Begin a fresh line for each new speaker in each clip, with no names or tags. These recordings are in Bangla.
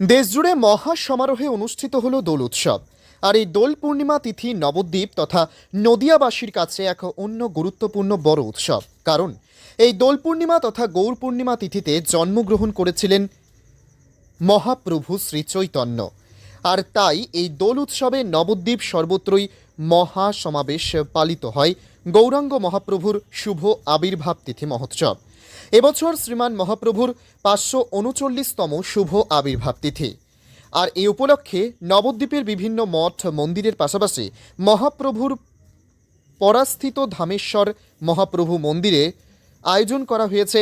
দেশজুড়ে মহা সমারোহে অনুষ্ঠিত হলো দোল উৎসব। আর এই দোল পূর্ণিমা তিথি নবদ্বীপ তথা নদিয়াবাসীর কাছে এক অন্য গুরুত্বপূর্ণ বড় উৎসব। কারণ এই দোল পূর্ণিমা তথা গৌর পূর্ণিমা তিথিতে জন্মগ্রহণ করেছিলেন মহাপ্রভু শ্রী চৈতন্য। আর তাই এই দোল উৎসবে নবদ্বীপ সর্বত্রই মহা সমাবেশ পালিত হয় গৌরাঙ্গ মহাপ্রভুর শুভ আবির্ভাব তিথি মহোৎসব। এবছর শ্রীমান মহাপ্রভুর পাঁচশো উনচল্লিশতম শুভ আবির্ভাব তিথি। আর এই উপলক্ষে নবদ্বীপের বিভিন্ন মঠ, মন্দিরের পাশাপাশি মহাপ্রভুর পরাস্থিত ধামেশ্বর মহাপ্রভু মন্দিরে আয়োজন করা হয়েছে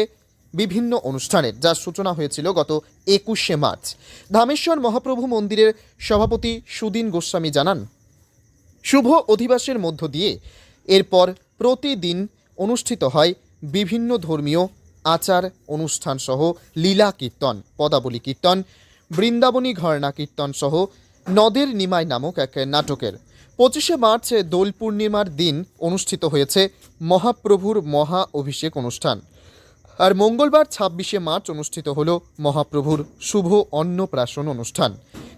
বিভিন্ন অনুষ্ঠানের যার সূচনা হয়েছিল গত একুশে মার্চ। ধামেশ্বর মহাপ্রভু মন্দিরের সভাপতি সুদিন গোস্বামী জানান, শুভ অধিবাসের মধ্য দিয়ে এরপর প্রতিদিন অনুষ্ঠিত হয় বিভিন্ন ধর্মীয় আচার, অনুষ্ঠান সহ লীলা কীর্তন, পদাবলী কীর্তন, বৃন্দাবনী ঘরনা কীর্তন সহ নদের নিমাই নামক এক নাটকের। পঁচিশে মার্চ দোল পূর্ণিমার দিন অনুষ্ঠিত হয়েছে মহাপ্রভুর মহা অভিষেক অনুষ্ঠান। আর মঙ্গলবার ছাব্বিশে মার্চ অনুষ্ঠিত হল মহাপ্রভুর শুভ অন্নপ্রাশন অনুষ্ঠান।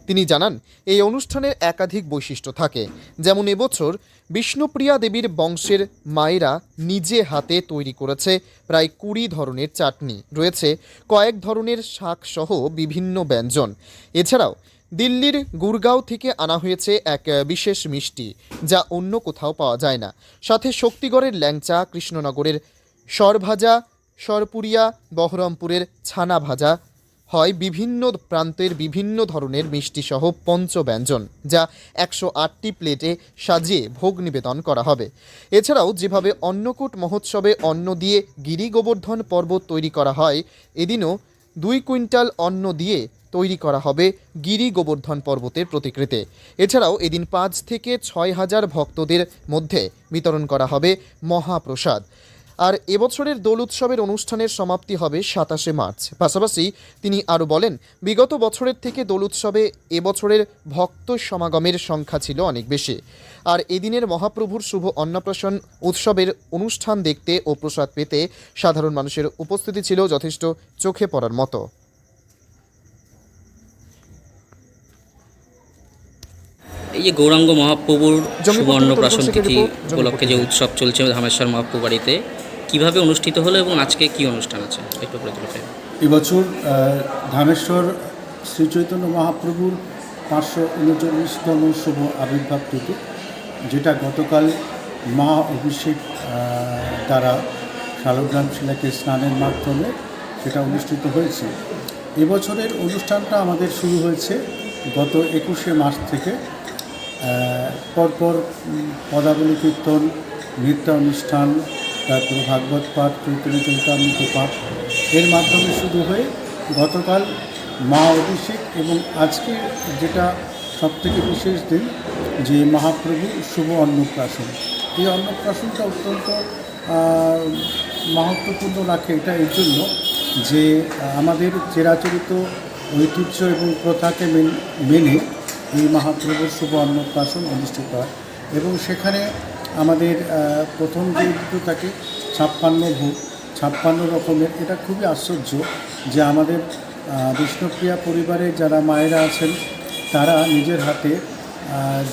তিনি জানান, এই অনুষ্ঠানের একাধিক বৈশিষ্ট্য থাকে। যেমন এবছর বিষ্ণুপ্রিয়া দেবীর বংশের মায়েরা নিজে হাতে তৈরি করেছে প্রায় কুড়ি ধরনের চাটনি। রয়েছে কয়েক ধরনের শাক সহ বিভিন্ন ব্যঞ্জন। এছাড়াও দিল্লির গুরগাঁও থেকে আনা হয়েছে এক বিশেষ মিষ্টি, যা অন্য কোথাও পাওয়া যায় না। সাথে শক্তিগড়ের ল্যাংচা, কৃষ্ণনগরের সরভাজা, সরপুরিয়া, বহরমপুরের ছানা ভাজা হয় বিভিন্ন প্রান্তের বিভিন্ন ধরনের মিষ্টি সহ পঞ্চব্যঞ্জন, যা একশো আটটি প্লেটে সাজিয়ে ভোগ নিবেদন করা হবে। এছাড়াও যেভাবে অন্নকূট মহোৎসবে অন্ন দিয়ে গিরি গোবর্ধন পর্বত তৈরি করা হয়, এদিনও দুই কুইন্টাল অন্ন দিয়ে তৈরি করা হবে গিরি গোবর্ধন পর্বতের প্রতিকৃতি। এছাড়াও এদিন পাঁচ থেকে ছয় হাজার ভক্তদের মধ্যে বিতরণ করা হবে মহাপ্রসাদ। আর এবছরের দোল উৎসবের অনুষ্ঠানের সমাপ্তি হবে সাতাশে মার্চ। পাশাপাশি তিনি আরও বলেন বিগত বছরের থেকে দোল উৎসবে এবছরের ভক্ত সমাগমের সংখ্যা ছিল অনেক বেশি। আর এদিনের মহাপ্রভুর শুভ অন্নপ্রাশন উৎসবের অনুষ্ঠান দেখতে ও প্রসাদ পেতে সাধারণ মানুষের উপস্থিতি ছিল যথেষ্ট চোখে পড়ার মতো।
এই যে গৌরাঙ্গ মহাপ্রভুর অন্নপ্রাশন তিথি উপলক্ষে যে উৎসব চলছে ধামেশ্বর মহাপ্রভু বাড়িতে কীভাবে অনুষ্ঠিত হলো এবং আজকে কি অনুষ্ঠান আছে? একটু বলে দিলে
এবছর ধামেশ্বর শ্রী চৈতন্য মহাপ্রভুর পাঁচশো উনচল্লিশতম শুভ আবির্ভাব তিথি, যেটা গতকাল মা অভিষেক দ্বারা শালগ্রাম শিলাকে স্নানের মাধ্যমে সেটা অনুষ্ঠিত হয়েছে। এবছরের অনুষ্ঠানটা আমাদের শুরু হয়েছে গত একুশে মাস থেকে পরপর পদাবলী কীর্তন নৃত্য অনুষ্ঠান তারপরে ভাগবত পাঠ চৈতন্য চৈতামৃত পাঠ। এর মাধ্যমে শুরু হয়ে গতকাল মা অভিষেক এবং আজকে যেটা সবথেকে বিশেষ দিন যে মহাপ্রভু শুভ অন্নপ্রাশন। এই অন্নপ্রাশনটা অত্যন্ত আহ, মহত্বপূর্ণ রাখে এটা এর জন্য যে আমাদের চিরাচরিত ঐতিহ্য এবং প্রথাকে মেনে এই মহাপ্রভুর শুভ অন্নপ্রাশন অনুষ্ঠিত হয়। এবং সেখানে আমাদের প্রথম যে দুটো থাকে ছাপ্পান্ন ভোগ ছাপ্পান্ন রকমের, এটা খুবই আশ্চর্য যে আমাদের বিষ্ণুপ্রিয়া পরিবারে যারা মায়েরা আছেন, তারা নিজের হাতে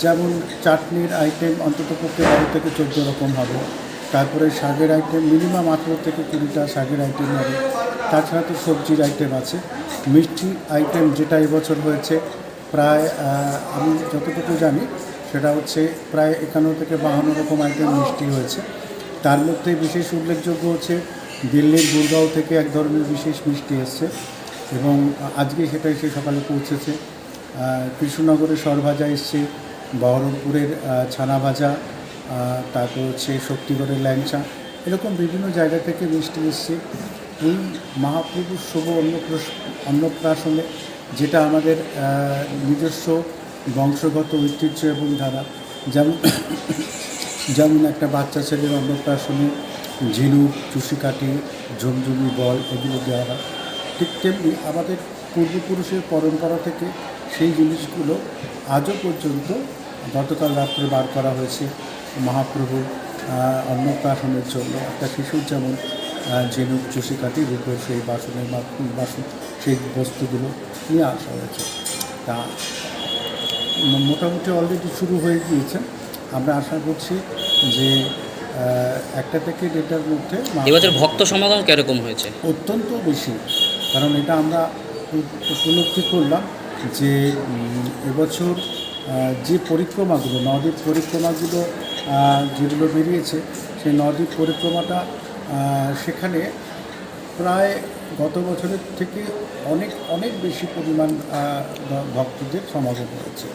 যেমন চাটনির আইটেম অন্তত পক্ষে বারো থেকে চোদ্দ রকম হবে, তারপরে শাকের আইটেম মিনিমাম আঠেরো থেকে কুড়িটা শাকের আইটেম হবে, তাছাড়া তো সবজির আইটেম আছে। মিষ্টি আইটেম যেটা এবছর হয়েছে, প্রায় আমি যতটুকু জানি সেটা হচ্ছে প্রায় একান্ন থেকে বাহান্ন রকম আইটেম মিষ্টি হয়েছে। তার মধ্যে বিশেষ উল্লেখযোগ্য হচ্ছে দিল্লির গুরগাঁও থেকে এক ধরনের বিশেষ মিষ্টি এসছে এবং আজকে সেটা এসে সকালে পৌঁছেছে। কৃষ্ণনগরের সরভাজা এসছে, বহরমপুরের ছানা ভাজা তারপর হচ্ছে শক্তিগড়ের ল্যাংচা, এরকম বিভিন্ন জায়গা থেকে মিষ্টি এসছে। এই মহাপ্রভুর শুভ অন্নপ্রাশ, অন্নপ্রাশনে যেটা আমাদের নিজস্ব বংশগত ঐতিহ্য এবং ধারা। যেমন যেমন একটা বাচ্চা ছেলের অন্নপ্রাশনে ঝিনুক, চুষিকাঠি, ঝুমঝুমি বল এগুলো দেওয়া হয়। ঠিক তেমনি আমাদের পূর্বপুরুষের পরম্পরা থেকে সেই জিনিসগুলো আজও পর্যন্ত গতকাল রাত্রে বার করা হয়েছে। মহাপ্রভুর অন্নপ্রাশনের জন্য একটা শিশুর যেমন ঝিনুক, চুষিকাঠি রূপের সেই বাসনের বাসন, সেই বস্তুগুলো নিয়ে আসা হয়েছে। তা মোটামুটি অলরেডি শুরু হয়ে গিয়েছে। আমরা আশা করছি যে একটা থেকে ডেটার মধ্যে
এবছর ভক্ত সমাগম কীরকম হয়েছে?
অত্যন্ত বেশি। কারণ এটা আমরা উপলব্ধি করলাম যে এবছর যে পরিক্রমাগুলো নদীর পরিক্রমাগুলো যেগুলো বেরিয়েছে সেই নদীর পরিক্রমাটা সেখানে প্রায় গত বছরের থেকে অনেক অনেক বেশি পরিমাণ ভক্তদের সমাগম হয়েছে।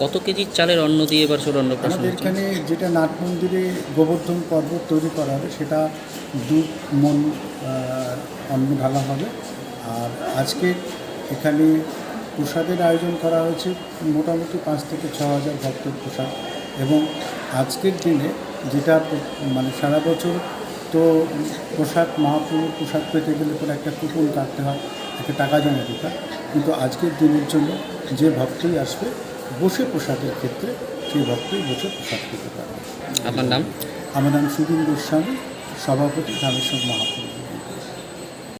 কত কেজি চালের অন্ন দিয়ে এবার এবছর অন্নপ্রাশন
আমাদের এখানে যেটা নাট মন্দিরে গোবর্ধন পর্বত তৈরি করা হবে সেটা দু মন অন্ন ঢালা হবে। আর আজকে এখানে প্রসাদের আয়োজন করা হয়েছে মোটামুটি পাঁচ থেকে ছ হাজার ভক্তের প্রসাদ। এবং আজকের দিনে যেটা মানে সারা বছর তো পোশাক মহাপ্রভুর পোশাক পেতে গেলে পরে একটা কুপন কাটতে হয় একটা টাকা জমা দিতে হয়। কিন্তু আজকের দিনের জন্য যে ভক্তই আসবে বসে পোশাকের ক্ষেত্রে সেই ভক্তই বসে পোশাক পেতে পারবে।
আপনার নাম?
আমার নাম সুধীন গোস্বামী সভাপতি রামেশ্বর মহাপ্রভু